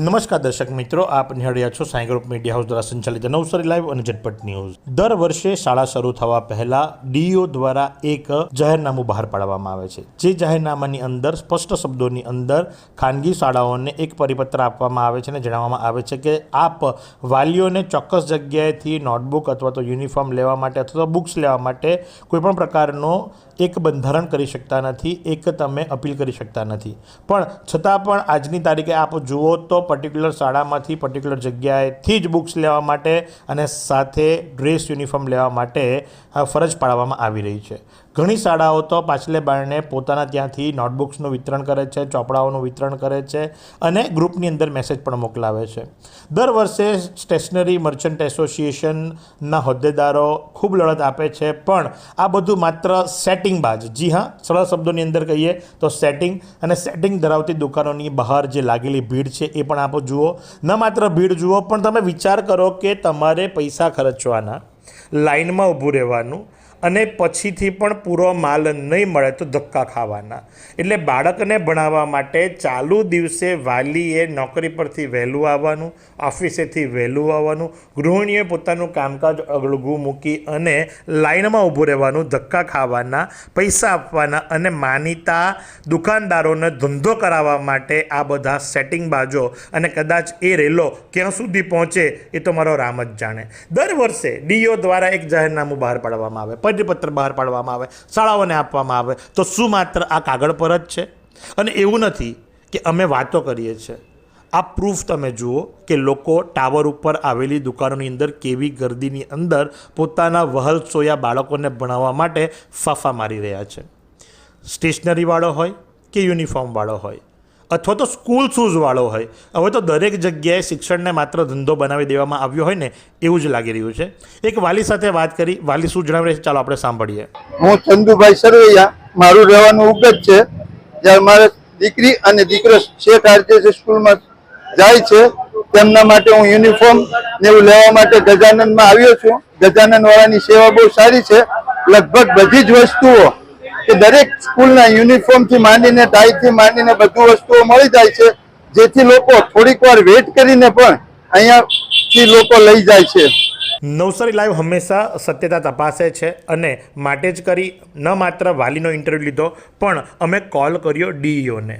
નમસ્કાર દર્શક મિત્રો, આપ નિહાળ્યા છો સાઈ ગ્રુપ મીડિયા હાઉસ દ્વારા સંચાલિત નવસારી લાઈવ અને ઝટપટ ન્યૂઝ. દર વર્ષે શાળા શરૂ થવા પહેલા ડીઓ દ્વારા એક જાહેરનામું બહાર પાડવામાં આવે છે. જે જાહેરનામાની અંદર, સ્પષ્ટ શબ્દોની અંદર ખાનગી શાળાઓને એક પરિપત્ર આપવામાં આવે છે અને જણાવવામાં આવે છે કે આપ વાલીઓને ચોક્કસ જગ્યાએથી નોટબુક અથવા તો યુનિફોર્મ લેવા માટે અથવા તો બુક્સ લેવા માટે કોઈપણ પ્રકારનો એક બંધારણ કરી શકતા નથી, એક તમે અપીલ કરી શકતા નથી. પણ છતાં પણ આજની તારીખે આપ જુઓ તો પર્ટિક્યુલર શાળામાંથી પર્ટિક્યુલર જગ્યાએથી જ બુક્સ લેવા માટે અને સાથે ડ્રેસ યુનિફોર્મ લેવા માટે ફરજ પાડવામાં આવી રહી છે. ઘણી શાળાઓ તો પાછલે બારણે પોતાના ત્યાંથી નોટબુક્સનું વિતરણ કરે છે, ચોપડાઓનું વિતરણ કરે છે અને ગ્રુપની અંદર મેસેજ પણ મોકલાવે છે. દર વર્ષે સ્ટેશનરી મર્ચન્ટ એસોસિએશનના હોદ્દેદારો ખૂબ લડત આપે છે, પણ આ બધું માત્ર સેટિંગ બાજ. જી હા, સરળ શબ્દોની અંદર કહીએ તો સેટિંગ અને સેટિંગ ધરાવતી દુકાનોની બહાર જે લાગેલી ભીડ છે એ પણ આપ, જુઓ. ન માત્ર ભીડ, જુઓ, પણ તમે વિચાર કરો કે તમારે પૈસા ખર્ચવાના લાઇનમાં ઊભું રહેવાનું અને પછીથી પણ પૂરો માલ નહીં મળે તો ધક્કા ખાવાના. એટલે બાળકને ભણાવવા માટે ચાલુ દિવસે વાલીએ નોકરી પરથી વહેલું આવવાનું, ઓફિસેથી વહેલું આવવાનું, ગૃહિણીએ પોતાનું કામકાજ અગળગું મૂકી અને લાઇનમાં ઊભું રહેવાનું, ધક્કા ખાવાના, પૈસા આપવાના અને માનીતા દુકાનદારોને ધંધો કરાવવા માટે આ બધા સેટિંગ બાજો અને કદાચ એ રેલો ક્યાં સુધી પહોંચે એ તો મારો રામ જ જાણે. દર વર્ષે ડીઓ દ્વારા એક જાહેરનામું બહાર પાડવામાં આવે. પરિપત્ર બહાર પાડવામાં આવે, શાળાઓને આપવામાં આવે, તો શું માત્ર આ કાગળ પર જ છે? અને એવું નથી કે અમે વાતો કરીએ છીએ. આ પ્રૂફ તમે જુઓ કે લોકો ટાવર ઉપર આવેલી દુકાનોની અંદર કેવી ગર્દીની અંદર પોતાના વહલ સોયા બાળકોને ભણાવવા માટે ફાફા મારી રહ્યા છે. સ્ટેશનરીવાળો હોય કે યુનિફોર્મવાળો હોય? અથવા તો સ્કૂલ શૂઝવાળો હોય. હવે તો દરેક જગ્યાએ શિક્ષણને માત્ર ધંધો બનાવી દેવામાં આવ્યો હોય ને એવું જ લાગી રહ્યું છે. એક વાલી સાથે વાત કરી. વાલી શું જણાવી છે? ચાલો આપણે સાંભળીએ. હું ચંદુભાઈ સરવૈયા. મારું રહેવાનું ઉગત છે. જ્યારે મારે દીકરી અને દીકરો શેખ આરજે સ્કૂલમાં જાય છે, તેમના માટે હું યુનિફોર્મ ને એવું લેવા માટે ગજાનંદમાં આવ્યો છું. ગજાનંદ વાળાની સેવા બહુ સારી છે. લગભગ બધી જ વસ્તુઓ કે દરેક સ્કૂલના યુનિફોર્મથી માંડીને ટાઈ થી માંડીને બધું વસ્તુઓ મળી જાય છે, જેથી લોકો થોડીક વાર વેટ કરીને પણ અહીંયાથી લોકો લઈ જાય છે. નવસારી લાઈવ હંમેશા સત્યતા તપાસે છે અને માટે જ કરી ન માત્ર વાલીનો ઇન્ટરવ્યૂ લીધો, પણ અમે કોલ કર્યો ડીઈઓને.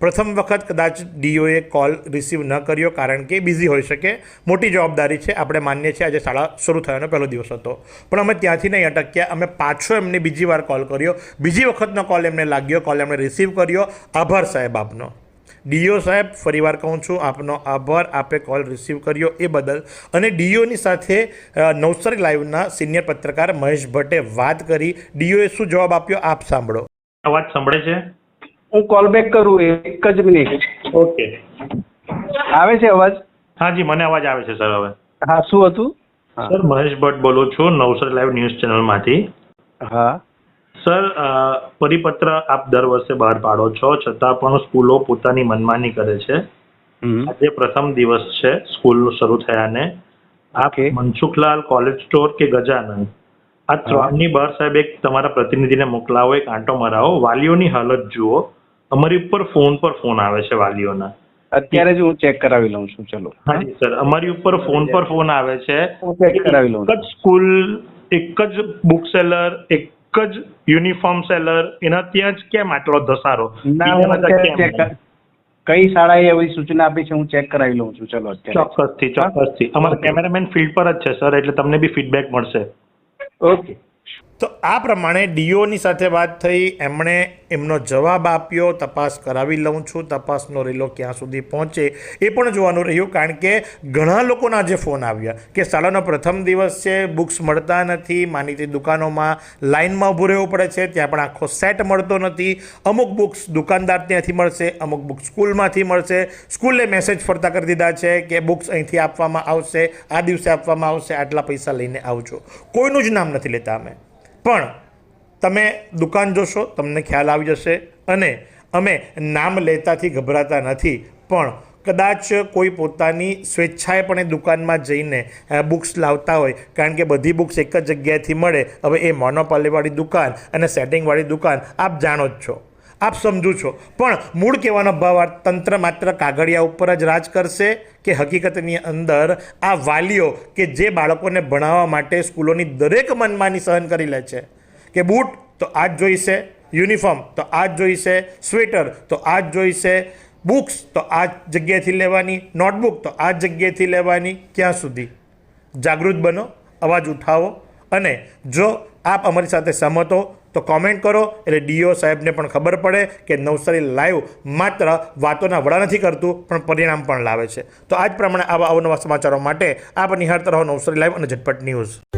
પ્રથમ વખત કદાચ ડીઓએ કોલ રિસીવ ન કર્યો કારણ કે બિઝી હોઈ શકે. મોટી જવાબદારી છે. આપણે માનીએ છીએ આજે શાળા શરૂ થયાનો પહેલો દિવસ હતો. પણ અમે ત્યાંથી નહીં અટક્યા. અમે પાછો એમને બીજી વાર કોલ કર્યો. બીજી વખતનો કોલ એમને લાગ્યો. કોલ એમણે રિસીવ કર્યો. આભાર સાહેબ આપનો. ડીઓ સાહેબ ફરીવાર કહું છું, આપનો આભાર. આપે કોલ રિસીવ કર્યો એ બદલ. અને ડીઓની સાથે નવસારી લાઈવના સિનિયર પત્રકાર મહેશ ભટ્ટે વાત કરી. ડીઓએ શું જવાબ આપ્યો? આપ સાંભળો. અવાજ સાંભળે છે? હું કોલ બેક કરું એક જ મિનિટ ઓકે આવે છે અવાજ? હા જી મને અવાજ આવે છે સર હવે. હા શું હતું? સર મહેશ ભટ્ટ બોલું છું નવસર લાઈવ ન્યૂઝ ચેનલમાંથી. હા. સર પરિપત્ર આપ દર વર્ષે બહાર પાડો છો છતાં પણ સ્કૂલો પોતાની મનમાની કરે છે. આજે પ્રથમ દિવસ છે સ્કૂલ શરૂ થયાને. આપ મનસુખલાલ કોલેજ સ્ટોર કે ગજાનંદ આ ત્રણની બહાર સાહેબ એક તમારા પ્રતિનિધિને મોકલાવો એક આંટો મરાવો. વાલીઓની હાલત જુઓ. અમારી ઉપર ફોન પર ફોન આવે છે વાલીઓના. અત્યારે જ હું ચેક કરાવી લઉં છું ચલો. હાજી સર. અમારી ઉપર ફોન પર ફોન આવે છે. ચેક કરાવી લઉં એક જ સ્કૂલ એક જ બુક સેલર એક જ યુનિફોર્મ સેલર એના ત્યાં જ કેમ આટલો ધસારો? કઈ શાળાએ એવી સૂચના આપી છે હું ચેક કરાવી લઉં છું ચલો ચોક્કસથી ચોક્કસથી. અમારા કેમેરામેન ફિલ્ડ પર જ છે સર એટલે તમને બી ફીડબેક મળશે. ઓકે. તો આ પ્રમાણે ડીઓની સાથે વાત થઈ, એમણે એમનો જવાબ આપ્યો, તપાસ કરાવી લઉં છું, તપાસનો રેલો ક્યાં સુધી પહોંચે એ પણ જોવાનું રહ્યું, કારણ કે ઘણા લોકોના જે ફોન આવ્યા કે શાળાનો પ્રથમ દિવસ છે, બુક્સ મળતા નથી, માનીતી દુકાનોમાં લાઇનમાં ઊભું રહેવું પડે છે, ત્યાં પણ આખો સેટ મળતો નથી, અમુક બુક્સ દુકાનદાર ત્યાંથી મળશે, અમુક બુક્સ સ્કૂલમાંથી મળશે સ્કૂલે મેસેજ ફરતા કરી દીધા છે કે બુક્સ અહીંથી આપવામાં આવશે, આ દિવસે આપવામાં આવશે, આટલા પૈસા લઈને આવજો. કોઈનું જ નામ નથી લેતા અમે. પણ તમે દુકાન જોશો, તમને ખ્યાલ આવી જશે. અને અમે નામ લેતાથી ગભરાતા નથી. પણ કદાચ કોઈ પોતાની સ્વેચ્છાએ પણ એ દુકાનમાં જઈને બુક્સ લાવતા હોય. કારણ કે બધી બુક્સ એક જ જગ્યાએથી મળે. હવે એ મોનોપાલીવાળી દુકાન અને સેટિંગવાળી દુકાન, આપ જાણો જ છો. આપ સમજુ છો. પણ મૂળ કહેવાનો ભાવ તંત્ર માત્ર કાગળિયા ઉપર જ રાજ કરશે કે હકીકતની અંદર આ વાલીઓ કે જે બાળકોને ભણાવવા માટે સ્કૂલોની દરેક મનમાની સહન કરી લે છે? કે બૂટ તો આ જ જોઈશે, યુનિફોર્મ તો આ જ જોઈશે, સ્વેટર તો આ જ જોઈશે, બુક્સ તો આ જ જગ્યાએથી લેવાની, નોટબુક તો આ જ જગ્યાએથી લેવાની, ક્યાં સુધી? જાગૃત બનો, અવાજ ઉઠાવો અને જો આપ અમારી સાથે સહમત હો તો કોમેન્ટ કરો, એટલે ડીઓ સાહેબને પણ ખબર પડે કે નવસારી લાઈવ માત્ર વાતોના વડા નથી કરતું, પણ પરિણામ પણ લાવે છે. તો આજ પ્રમાણે આવા અવનવા સમાચારો માટે આપ નિહાળતા રહો નવસારી લાઈવ અને ઝટપટ ન્યૂઝ